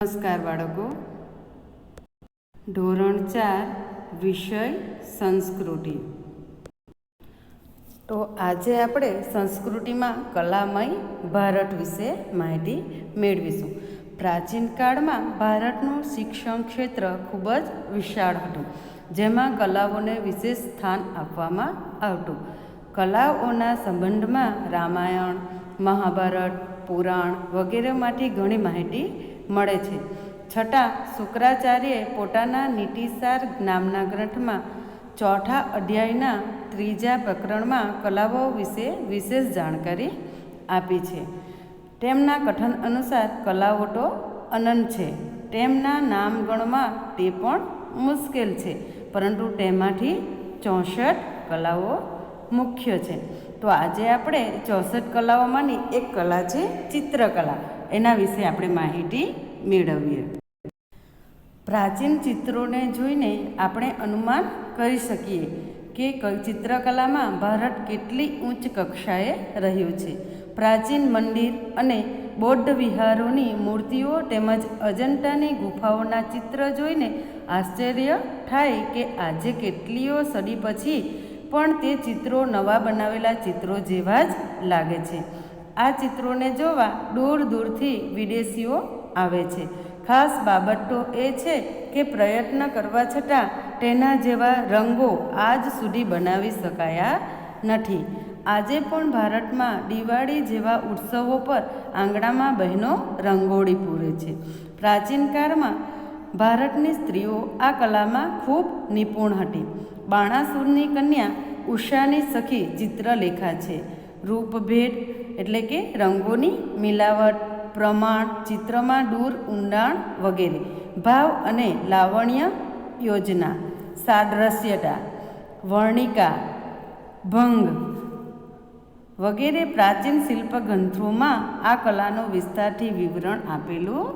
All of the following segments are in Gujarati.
નમસ્કાર બાળકો. ધોરણ ચાર, વિષય સંસ્કૃતિ. તો આજે આપણે સંસ્કૃતિમાં કલામય ભારત વિશે માહિતી મેળવીશું. પ્રાચીન કાળમાં ભારતનું શિક્ષણ ક્ષેત્ર ખૂબ જ વિશાળ હતું, જેમાં કલાઓને વિશેષ સ્થાન આપવામાં આવતું. કલાઓના સંબંધમાં રામાયણ, મહાભારત, પુરાણ વગેરેમાંથી ઘણી માહિતી મળે છે. છતાં શુક્રાચાર્યએ પોતાના નીતિસાર નામના ગ્રંથમાં ચોથા અધ્યાયના ત્રીજા પ્રકરણમાં કલાઓ વિશે વિશેષ જાણકારી આપી છે. તેમના કથન અનુસાર કલાઓ તો અનંત છે. તેમના નામગણમાં તે પણ મુશ્કેલ છે, પરંતુ તેમાંથી ચોસઠ કલાઓ મુખ્ય છે. તો આજે આપણે ચોસઠ કલાઓમાંની એક કલા છે ચિત્રકલા. એના વિશે આપણે માહિતી મેળવીએ. પ્રાચીન ચિત્રોને જોઈને આપણે અનુમાન કરી શકીએ કે ચિત્રકલામાં ભારત કેટલી ઉચ્ચ કક્ષાએ રહ્યું છે. પ્રાચીન મંદિર અને બૌદ્ધ વિહારોની મૂર્તિઓ તેમજ અજંતાની ગુફાઓના ચિત્ર જોઈને આશ્ચર્ય થાય કે આજે કેટલીઓ સદી પછી પણ તે ચિત્રો નવા બનાવેલા ચિત્રો જેવા જ લાગે છે. આ ચિત્રોને જોવા દૂર દૂરથી વિદેશીઓ આવે છે. ખાસ બાબત એ છે કે પ્રયત્ન કરવા છતાં તેના જેવા રંગો આજ સુધી બનાવી શકાયા નથી. આજે પણ ભારતમાં દિવાળી જેવા ઉત્સવો પર આંગણામાં બહેનો રંગોળી પૂરે છે. પ્રાચીન કાળમાં ભારતની સ્ત્રીઓ આ કલામાં ખૂબ નિપુણ હતી. બાણાસુરની કન્યા ઉષાની સખી ચિત્રલેખા છે. રૂપભેદ એટલે કે રંગોની મિલાવટ. પ્રમાણ, ચિત્રમાં દૂર ઊંડાણ વગેરે. ભાવ અને લાવણ્ય યોજના. સાદ્રશ્યતા. વર્ણિકા. ભંગ વગેરે પ્રાચીન શિલ્પગ્રંથોમાં આ કલાનો વિસ્તારથી વિવરણ આપેલું.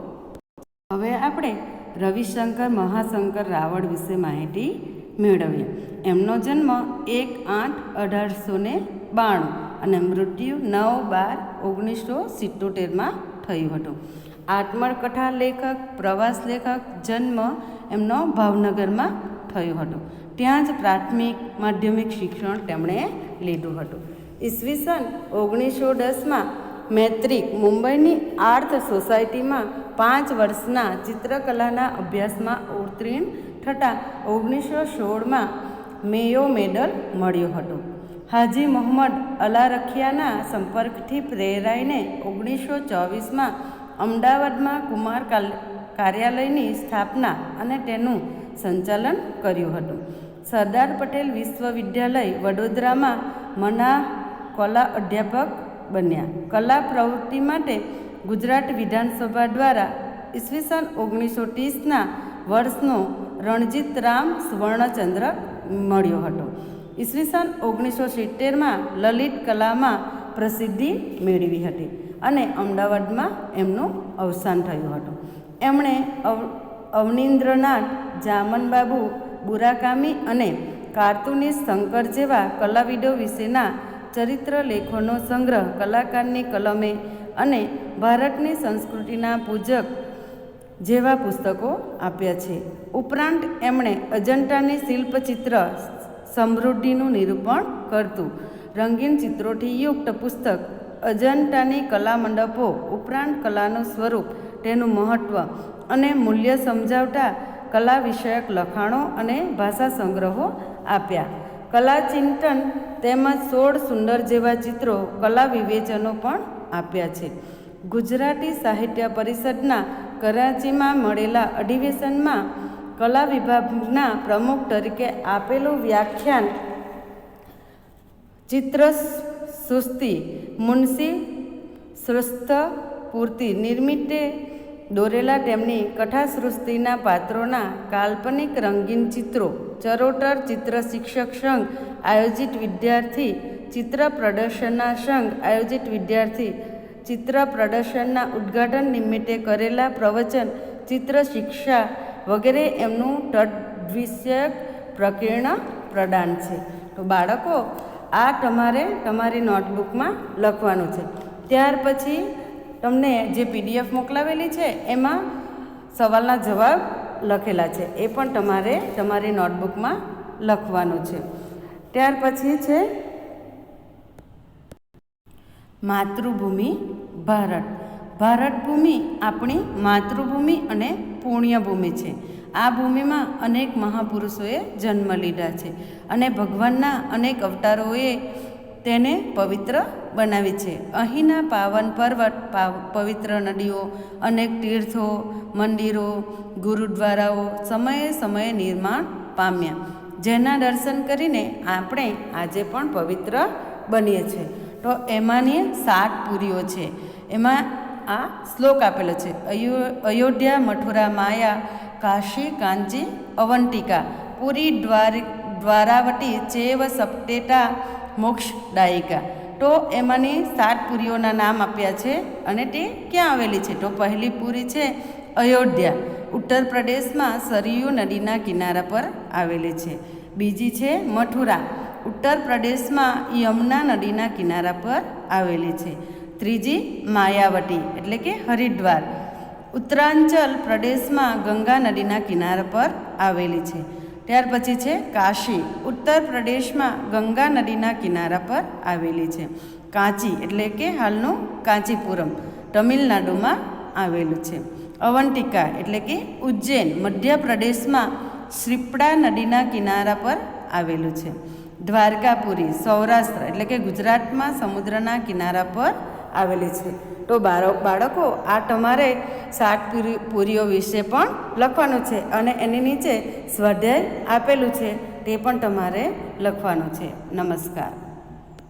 હવે આપણે રવિશંકર મહાશંકર રાવળ વિશે માહિતી મેળવીએ. એમનો જન્મ એક આઠ અઢારસો ને બાણું અને મૃત્યુ નવ બાર ઓગણીસો સિત્તોતેરમાં થયું હતું. આત્મકથા લેખક, પ્રવાસ લેખક, જન્મ એમનો ભાવનગરમાં થયો હતો. ત્યાં જ પ્રાથમિક માધ્યમિક શિક્ષણ તેમણે લીધું હતું. ઈસવીસન ઓગણીસો દસમાં મૈત્રિક મુંબઈની આર્થ સોસાયટીમાં પાંચ વર્ષના ચિત્રકલાના અભ્યાસમાં ઉત્તીર્ણ થતાં ઓગણીસો સોળમાં મેયો મેડલ મળ્યો હતો. હાજી મોહમ્મદ અલારખિયાના સંપર્કથી પ્રેરાઈને ઓગણીસો ચોવીસમાં અમદાવાદમાં કુમાર કાર્યાલયની સ્થાપના અને તેનું સંચાલન કર્યું હતું. સરદાર પટેલ વિશ્વવિદ્યાલય વડોદરામાં મના કલા અધ્યાપક બન્યા. કલા પ્રવૃત્તિ માટે ગુજરાત વિધાનસભા દ્વારા ઈસવીસન ઓગણીસો ત્રીસના વર્ષનો રણજીત રામ સુવર્ણચંદ્ર મળ્યો હતો. ઈસવીસન ઓગણીસો સિત્તેરમાં લલિત કલામાં પ્રસિદ્ધિ મેળવી હતી અને અમદાવાદમાં એમનું અવસાન થયું હતું. એમણે અવ, અવનીન્દ્રનાથ, જામનબાબુ, બુરાકામી અને કાર્ટુનિસ્ટ શંકર જેવા કલાવિદો વિશેના ચરિત્ર લેખોનો સંગ્રહ કલાકારની કલમે અને ભારતની સંસ્કૃતિના પૂજક જેવા પુસ્તકો આપ્યા છે. ઉપરાંત એમણે અજંટાની શિલ્પચિત્ર સમૃદ્ધિનું નિરૂપણ કરતું. રંગીન ચિત્રોથી યુક્ત પુસ્તક અજંટાની કલા મંડપો ઉપરાંત કલાનું સ્વરૂપ, તેનું મહત્ત્વ અને મૂલ્ય સમજાવતા કલા વિષયક લખાણો અને ભાષા સંગ્રહો આપ્યા. કલા ચિંતન તેમજ સોળ સુંદર જેવા ચિત્રો કલા વિવેચનો પણ આપ્યા છે. ગુજરાતી સાહિત્ય પરિષદના કરાચીમાં મળેલા અધિવેશનમાં કલા વિભાગના પ્રમુખ તરીકે આપેલું વ્યાખ્યાન ચિત્ર સુસ્તી મુનશી સૃષ્ટ પૂર્તિ નિર્મિતે દોરેલા તેમની કથાસૃષ્ટિના પાત્રોના કાલ્પનિક રંગીન ચિત્રો. ચરોતર ચિત્ર શિક્ષક સંઘ આયોજિત વિદ્યાર્થી ચિત્ર પ્રદર્શનના સંઘ આયોજિત વિદ્યાર્થી ચિત્ર પ્રદર્શનના ઉદ્ઘાટન નિમિત્તે કરેલા પ્રવચન ચિત્ર શિક્ષા વગેરે એમનું તદ્વિષયક પ્રકીર્ણ પ્રદાન છે. તો બાળકો, આ તમારે તમારી નોટબુકમાં લખવાનું છે. ત્યાર પછી તમને જે પીડીએફ મોકલાવેલી છે, એમાં સવાલના જવાબ લખેલા છે. એ પણ તમારે તમારી નોટબુકમાં લખવાનું છે. ત્યાર પછી છે, માતૃભૂમિ ભારત. ભારત ભૂમિ આપણી માતૃભૂમિ અને પુણ્યભૂમિ છે. આ ભૂમિમાં અનેક મહાપુરુષોએ જન્મ લીધા છે અને ભગવાનના અનેક અવતારોએ તેને પવિત્ર બનાવી છે. અહીંના પાવન પર્વત, પાવ, પવિત્ર નદીઓ, અનેક તીર્થો, મંદિરો, ગુરુદ્વારાઓ સમયે સમયે નિર્માણ પામ્યા. જેના દર્શન કરીને આપણે આજે પણ પવિત્ર બનીએ છીએ. તો એમાંની સાત પુરીઓ છે. એમાં આ શ્લોક આપેલો છે. અયોધ્યા, મથુરા, માયા, કાશી, કાંજી, અવંતિકા, પુરી દ્વાર, દ્વારાવટી, ચેવ સપ્ટેટા મોક્ષ દાયિકા તો એમાંની સાત પુરીઓના નામ આપ્યા છે અને તે ક્યાં આવેલી છે? તો પહેલી પુરી છે અયોધ્યા. ઉત્તર પ્રદેશમાં સરયુ નદીના કિનારા પર આવેલી છે. બીજી છે મથુરા. ઉત્તર પ્રદેશમાં યમુના નદીના કિનારા પર આવેલી છે. ત્રીજી માયાવટી એટલે કે હરિદ્વાર. ઉત્તરાંચલ પ્રદેશમાં ગંગા નદીના કિનારા પર આવેલી છે. ત્યાર પછી છે કાશી. ઉત્તર પ્રદેશમાં ગંગા નદીના કિનારા પર આવેલી છે. કાંચી, એટલે કે હાલનું કાંચીપુરમ, તમિલનાડુમાં આવેલું છે. અવંતિકા, એટલે કે ઉજ્જૈન, મધ્યપ્રદેશમાં શ્રીપડા નદીના કિનારા પર આવેલું છે. દ્વારકાપુરી, સૌરાષ્ટ્ર, એટલે કે ગુજરાતમાં સમુદ્રના કિનારા પર આવેલી છે. તો બાળક આ તમારે શાક પુરીઓ વિશે પણ લખવાનું છે અને એની નીચે સ્વાધ્યાય આપેલું છે તે પણ તમારે લખવાનું છે. નમસ્કાર.